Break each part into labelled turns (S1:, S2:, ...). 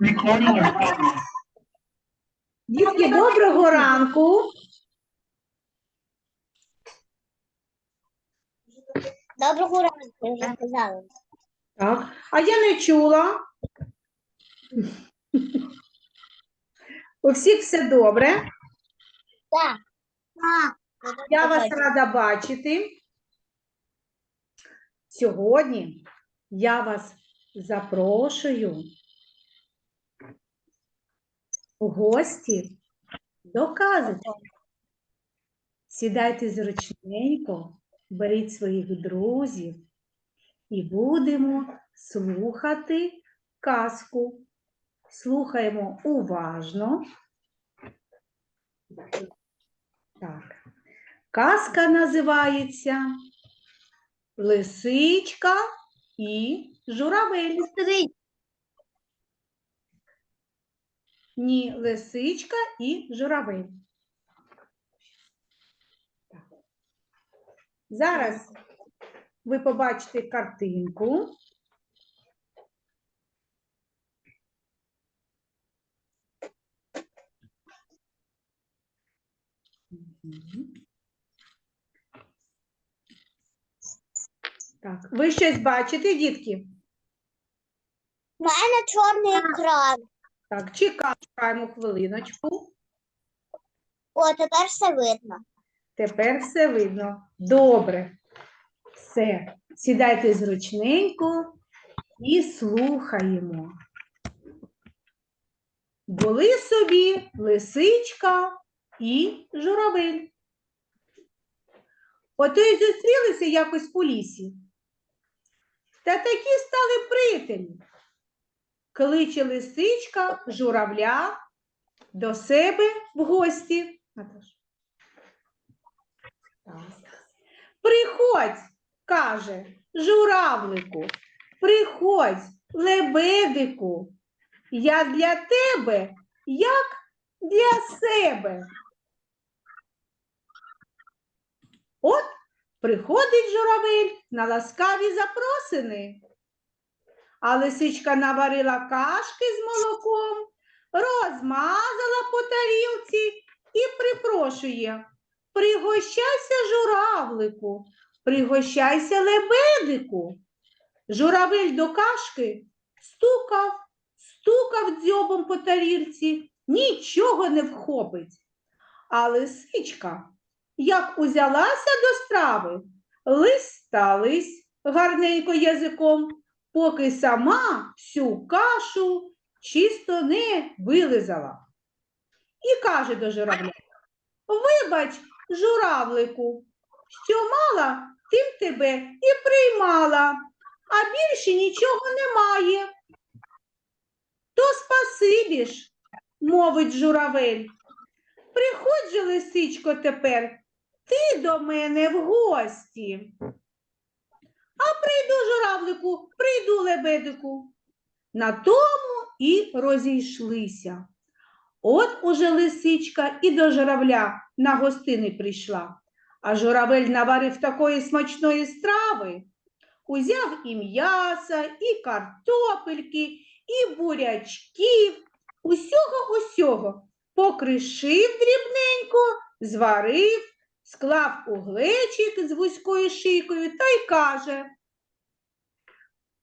S1: Recording.
S2: Дітки, доброго ранку.
S3: Доброго ранку, я вже сказала.
S2: Так, а я не чула. У всіх все добре.
S3: Так. Так.
S2: Я вас рада бачити. Сьогодні я вас запрошую у гості до казочки. Сідайте зручненько, беріть своїх друзів і будемо слухати казку. Слухаємо уважно. Так. Казка називається Лисичка і журавель. Ні, лисичка і журавель. Зараз ви побачите картинку. Так, ви щось бачите, дітки?
S3: У мене чорний екран.
S2: Так, чекаємо хвилиночку.
S3: О, тепер все видно.
S2: Тепер все видно. Добре. Все. Сідайте зручненько і слухаємо. Були собі лисичка і журавель. Ото й зустрілися якось у лісі. Та такі стали приятелі. Кличе лисичка журавля до себе в гості. Приходь, каже, журавлику, приходь, лебедику. Я для тебе, як для себе. От приходить журавель на ласкаві запросини. А лисичка наварила кашки з молоком, розмазала по тарілці і припрошує. Пригощайся, журавлику, пригощайся лебедику. Журавель до кашки стукав, стукав дзьобом по тарілці, нічого не вхопить. А лисичка, як узялася до страви, лись та лись гарненько язиком, поки сама всю кашу чисто не вилизала. І каже до журавля, Вибач, журавлику, що мала, тим тебе і приймала, а більше нічого немає. То спасибі ж, мовить журавель. Приходь же, лисичко, тепер ти до мене в гості. Журавлику, прийду, лебедику. На тому і розійшлися. От уже лисичка і до журавля на гостини прийшла, а журавель наварив такої смачної страви. Узяв і м'яса, і картопельки, і бурячків, усього усього покришив дрібненько, зварив, склав у глечик з вузькою шийкою та й каже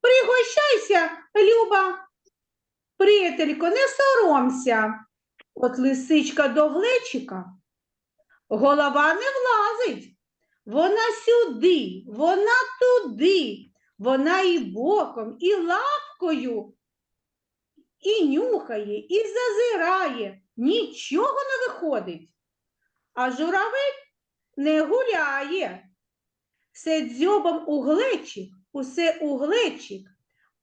S2: Пригощайся, Люба, приятелько, не соромся. От лисичка до глечика, голова не влазить. Вона сюди, вона туди, вона і боком, і лапкою, і нюхає, і зазирає, нічого не виходить. А журавель не гуляє. Все дзьобом у глечик, усе у глечик,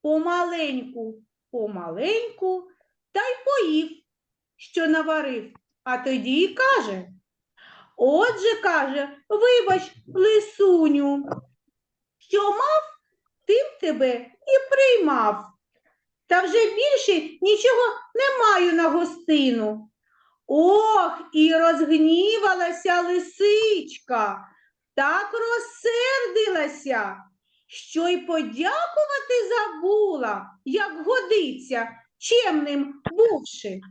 S2: помаленьку, помаленьку, та й поїв що наварив, а тоді й каже. Отже, каже, вибач, лисуню, що мав, тим тебе і приймав. Та вже більше нічого не маю на гостину. Ох, і розгнівалася лисичка, так розсердилася, що й подякувати забула, як годиться, чемним бувши.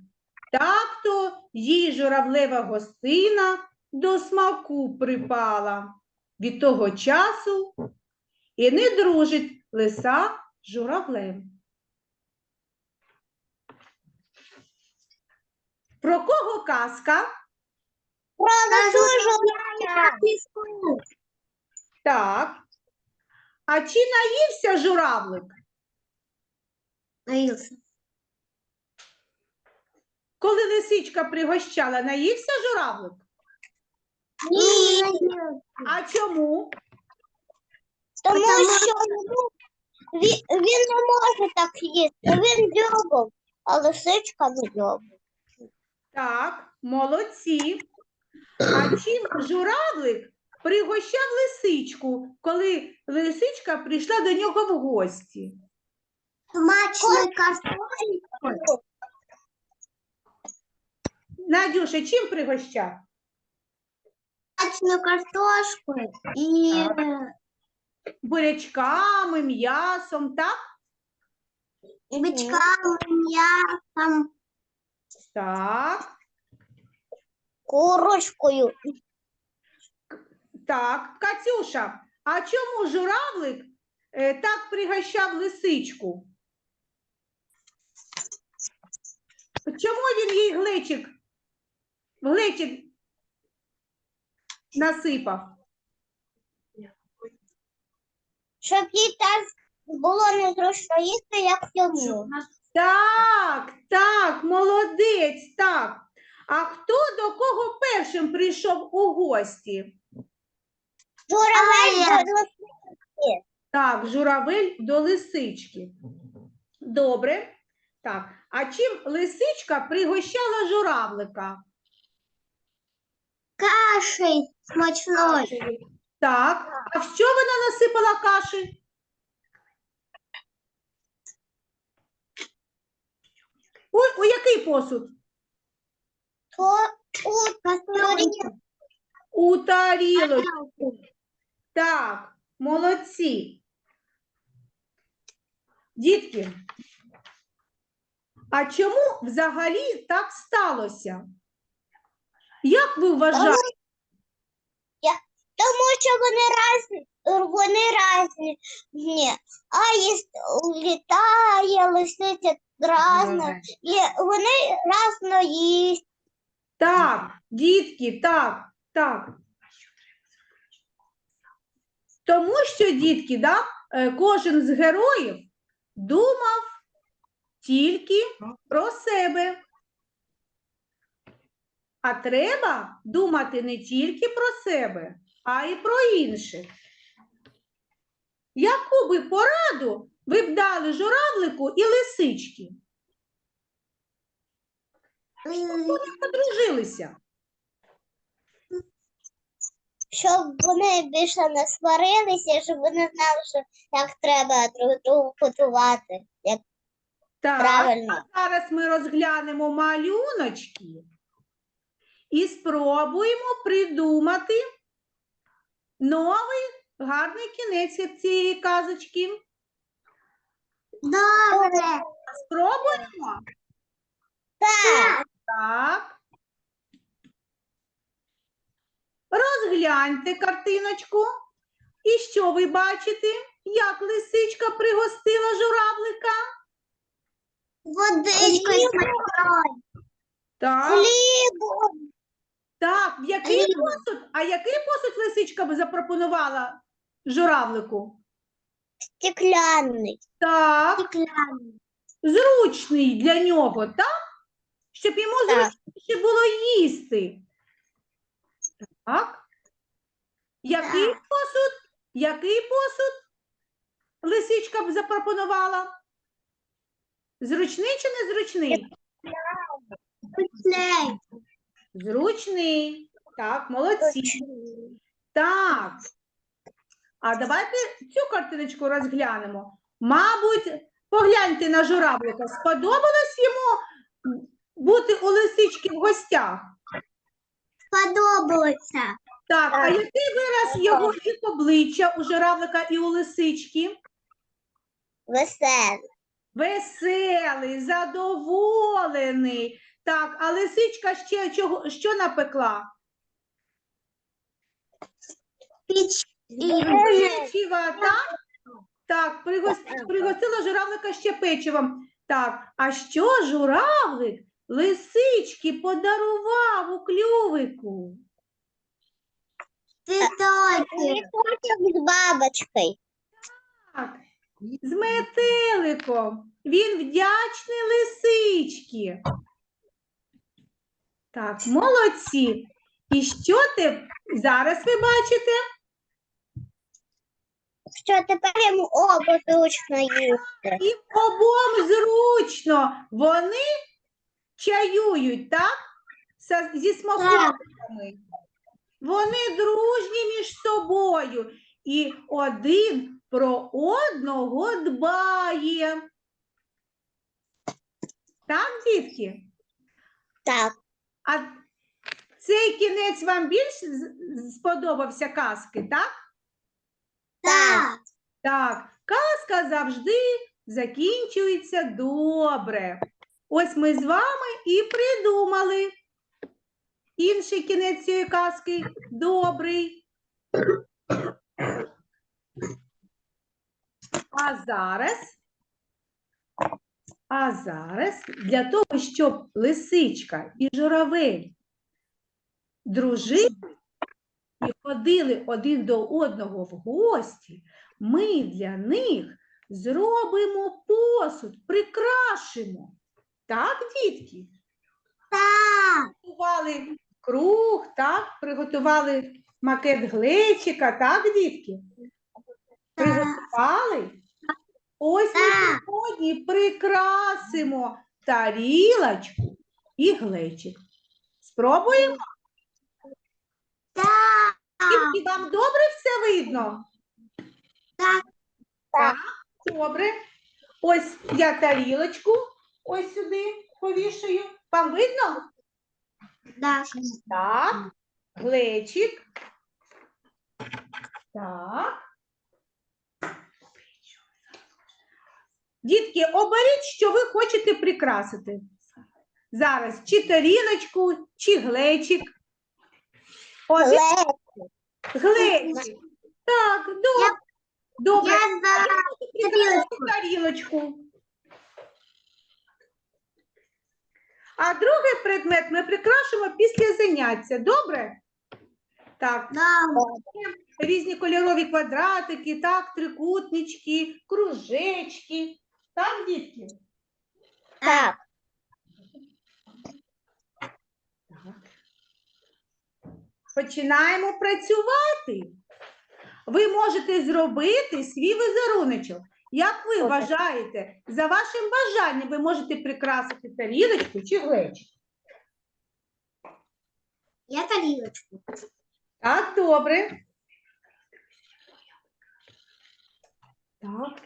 S2: Так то їй журавлева гостина до смаку припала. Від того часу і не дружить лиса з журавлем. Про кого казка?
S3: Про журавля.
S2: Так. А чи наївся журавлик? Коли лисичка пригощала, наївся журавлик?
S3: Ні.
S2: А чому?
S3: Тому що він, він не може так їсти. Він дзьобав, а лисичка не дзьобав.
S2: Так, молодці. А чим журавлик пригощав лисичку, коли лисичка прийшла до нього в гості?
S3: Смачний картоплю.
S2: Надюша, чим пригощав?
S3: Смачну картошку і
S2: Бурячками, м'ясом, так?
S3: бичками, м'ясом,
S2: Так,
S3: курочкою.
S2: Так. Катюша, а чому журавлик е, так пригощав лисичку? Чому він їй глечик, глечик насипав?
S3: Щоб їй так було незручно їсти, як йому.
S2: Так, так, молодець, так. А хто до кого першим прийшов у гості?
S3: Журавель до лисички.
S2: Так, журавель до лисички. Добре. Так, а чим лисичка пригощала журавлика?
S3: каші смачної.
S2: Так, а в що вона насипала каші? У, у який посуд?
S3: То у кастрюлі.
S2: У тарілочку. Так, молодці. Дітки, а чому взагалі так сталося? Як ви вважаєте?
S3: Тому що вони разні, вони разні. Ні. Аїст літає, лисиця разна. І вони разно їсть.
S2: Так, дітки, так, так. Тому що, дітки, да, е, кожен з героїв думав тільки про себе. А треба думати не тільки про себе, а й про інших. Яку би пораду ви б дали журавлику і лисички? Вони подружилися.
S3: Щоб вони більше не сварилися, щоб вони знали, що як треба друг другу готувати. Як
S2: Так,
S3: правильно.
S2: а зараз ми розглянемо малюночки і спробуємо придумати новий гарний кінець цієї казочки.
S3: Добре.
S2: Спробуємо?
S3: Так.
S2: Так. Розгляньте картиночку. І що ви бачите? Як лисичка пригостила журавлика?
S3: Водичкою.
S2: Так.
S3: Хлібом.
S2: Так, який
S3: Хліб.
S2: посуд? А який посуд лисичка би запропонувала журавлику?
S3: Стекляний.
S2: Так,
S3: Стекляний.
S2: зручний для нього, так? Щоб йому
S3: Так.
S2: зручніше було їсти. Так. Який посуд? Який посуд лисичка б запропонувала? Зручний чи незручний?
S3: Вкусний.
S2: Зручний. Так, молодці. Так. А давайте цю картиночку розглянемо. Мабуть, погляньте на журавлика. Сподобалось йому бути у лисички в гостях?
S3: Подобається.
S2: Так, а який вираз його їх обличчя у журавлика і у лисички?
S3: Веселий.
S2: веселий, задоволений. Так, а лисичка ще чого, що напекла? Печива, так? Так, пригос- пригостила журавлика ще печивом. Так, а що журавлик лисички подарував у клювику?
S3: Цветочек с бабочкой.
S2: Так, з метеликом. Він вдячний лисички. Так, молодці. І що ти зараз ви бачите?
S3: Що тепер йому оба зручно їсти.
S2: І обом зручно. Вони чаюють, так? Са- Зі смаколиками. Вони дружні між собою. І один про одного дбає. Так, дітки?
S3: Так.
S2: А цей кінець вам більш з- сподобався казки, так?
S3: Так.
S2: Так, казка завжди закінчується добре. Ось ми з вами і придумали інший кінець цієї казки добрий. А зараз, а зараз для того, щоб лисичка і журавель дружили і ходили один до одного в гості, ми для них зробимо посуд, прикрашимо. Так, дітки?
S3: Так.
S2: Приготували круг, так, приготували макет глечика, так, дітки? Приготували? Ось ми сьогодні прикрасимо тарілочку і глечик. Спробуємо?
S3: Так.
S2: Дітки, вам добре все видно?
S3: Так.
S2: Так, добре. Ось я тарілочку ось сюди повішаю. Вам видно?
S3: Так.
S2: Так. Глечик. Так. Дітки, оберіть, що ви хочете прикрасити. Зараз чи тарілочку, чи глечик. Один глечик. Так, добре. Добре.
S3: Я за
S2: тарілочку. А другий предмет ми прикрашимо після заняття. Добре? Так, різні кольорові квадратики, так, трикутнички, кружечки. Так, дітки?
S3: Так.
S2: Починаємо працювати. Ви можете зробити свій візеруночок. Як ви вважаєте, за вашим бажанням ви можете прикрасити тарілочку чи глечик?
S3: Я тарілочку.
S2: Так, добре. Так.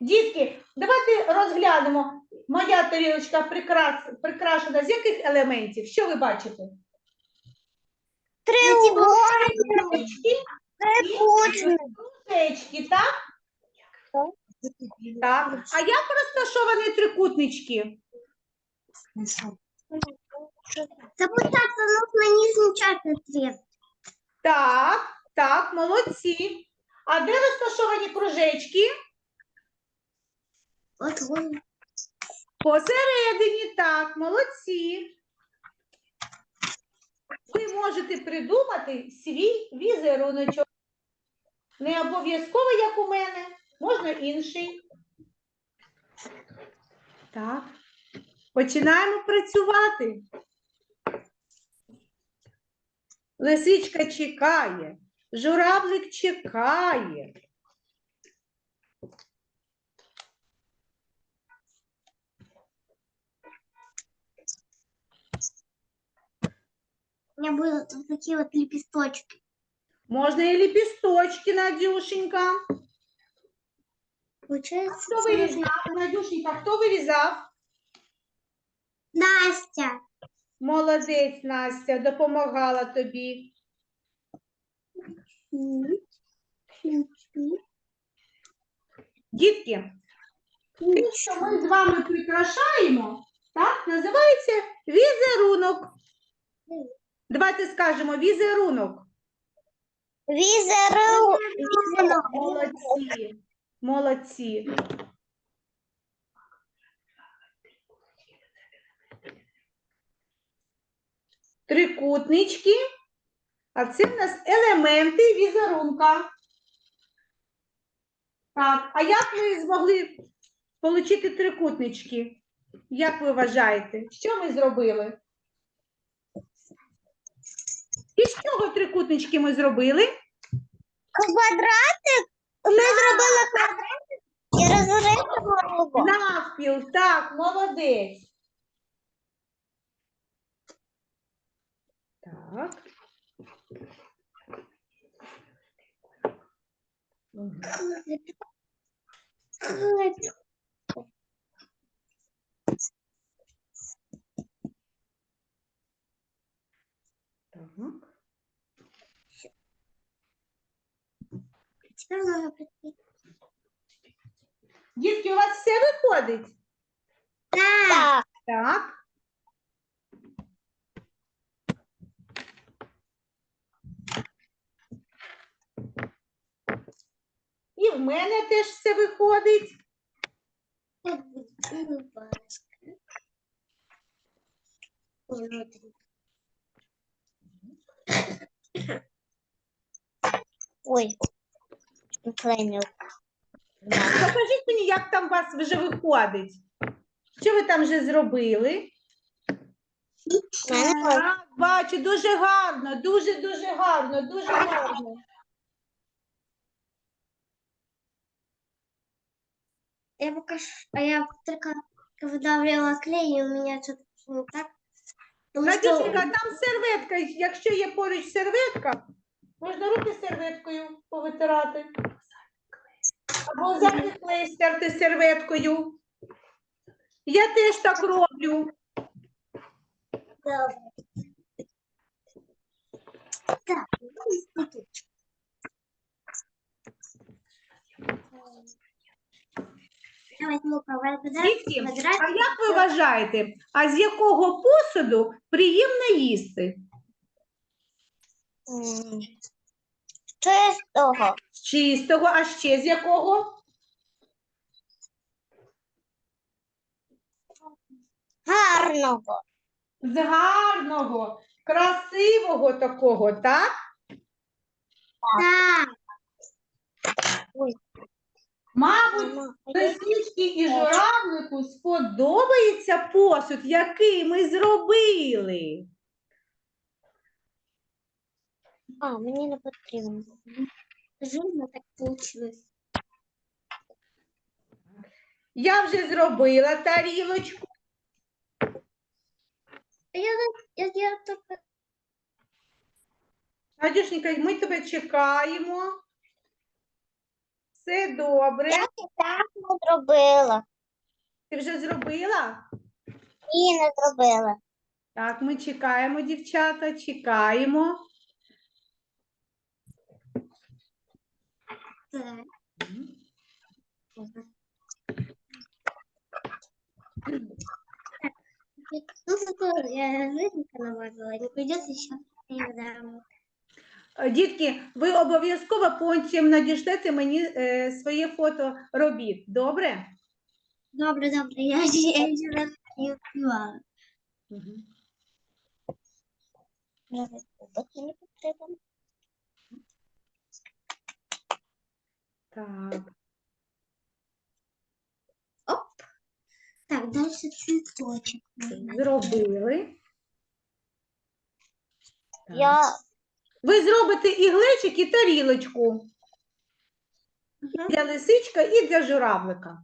S2: Дітки, давайте розглянемо. Моя тарілочка прикрас... прикрашена з яких елементів? Що ви бачите?
S3: Трикутник.
S2: кружечки, так? Так. А як розташовані трикутнички?
S3: Записаться нужно части цвет.
S2: Так, так, молодці. А де розташовані кружечки?
S3: Вот он.
S2: Посередині, так, молодці. Ви можете придумати свій візеруночок. Не обов'язково, як у мене, можна інший. Так. Починаємо працювати. Лисичка чекає, журавлик чекає.
S3: У меня будут вот такие вот лепесточки.
S2: Можна і ліпісточки, Надюшенька.
S3: Получается,
S2: Хто вирізав? Надюшенька, хто вирізав?
S3: Настя.
S2: Молодець, Настя, допомагала тобі. Дітки, Те, що ми з вами прикрашаємо, так, називається візерунок. Давайте скажемо візерунок.
S3: Візеру.
S2: Молодці. Молодці. Трикутнички. А це в нас елементи візерунка. Так, а як ми змогли отримати трикутнички? Як ви вважаєте? Що ми зробили? Із чого трикутнички ми зробили?
S3: Квадратик. Ми зробили квадратик і розрізали його.
S2: Навпіл, так, молодець. Так. Мгм. Так.
S3: Тепер можна прийти.
S2: Дітки, у вас все виходить?
S3: Так.
S2: Так. І в мене теж все виходить.
S3: Ой. Клеймів.
S2: Покажіть мені, як там у вас вже виходить. Що ви там вже зробили? Так, бачу, дуже гарно, дуже дуже гарно, дуже гарно.
S3: Я пока ш- а я только выдавливала клей, и у меня что-то не так. Потому что
S2: там серветка. Якщо є поруч серветка, можна руки серветкою повитирати. Або зайвий стерти серветкою. Я теж так роблю. А як ви вважаєте, а з якого посуду приємно їсти?
S3: Чистого.
S2: З чистого, а ще з якого?
S3: Гарного.
S2: З гарного, красивого такого, так?
S3: Так.
S2: Мабуть, Лисички і журавлику сподобається посуд, який ми зробили.
S3: А, мені не потрібно. Жирно так получилось.
S2: Я вже зробила тарілочку.
S3: Я, я, я только...
S2: Надюшенька, ми тебе чекаємо. Все добре.
S3: Я так не зробила.
S2: Ти вже зробила?
S3: Ні, не зробила.
S2: Так, ми чекаємо, дівчата, чекаємо.
S3: Ну, зато я жирненько намазала, не придется еще.
S2: Е, Дітки, ви обов'язково потім надішлете мені е, своє фото робіт. Добре?
S3: Добре, добре, я ще я ще раз не не потрібен.
S2: Так. Оп.
S3: Так, далі цвіточок.
S2: Зробили. Так.
S3: Я
S2: Ви зробите і глечик, і тарілочку
S3: Мгм.
S2: для лисичка і для журавлика.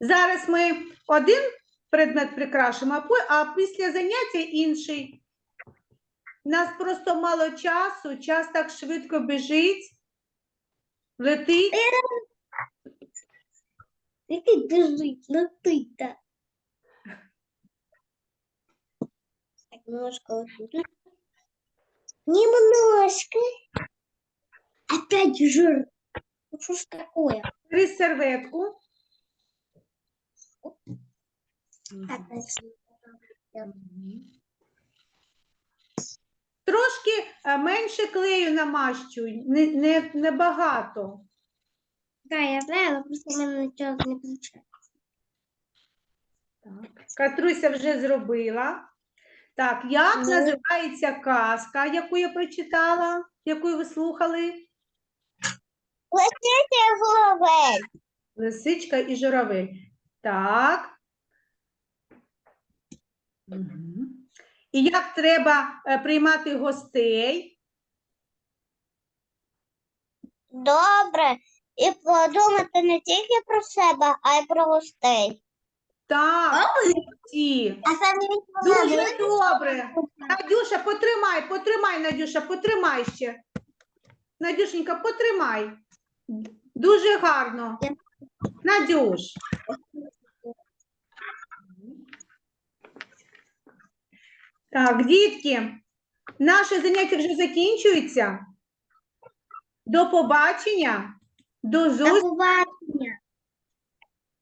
S2: Зараз ми один предмет прикрашимо, а по- а після заняття інший. У нас просто мало часу, час так швидко біжить, летить.
S3: Який біжить, летить, так. Так, немножко тут. Немножко. Опять жир. Ну что ж такое?
S2: Бери серветку. Трошки е, менше клею намащуй, не, не, не багато.
S3: Да, я знаю, но просто у меня ничего не.
S2: Так. Катруся вже зробила. Так, як
S3: Ну.
S2: називається казка, яку я прочитала, яку ви слухали?
S3: Лисиця голови.
S2: Лисичка і журавель. Так. Мгм. І як треба е, приймати гостей?
S3: Добре. І подумати не тільки про себе, а й про гостей.
S2: Так,
S3: самі
S2: Дуже добре. Надюша, потримай, потримай, Надюша, потримай ще. Надюшенька, потримай. Дуже гарно. Надюш. Так, дітки, наше заняття вже закінчується. До побачення. До зустрічі.
S3: До побачення.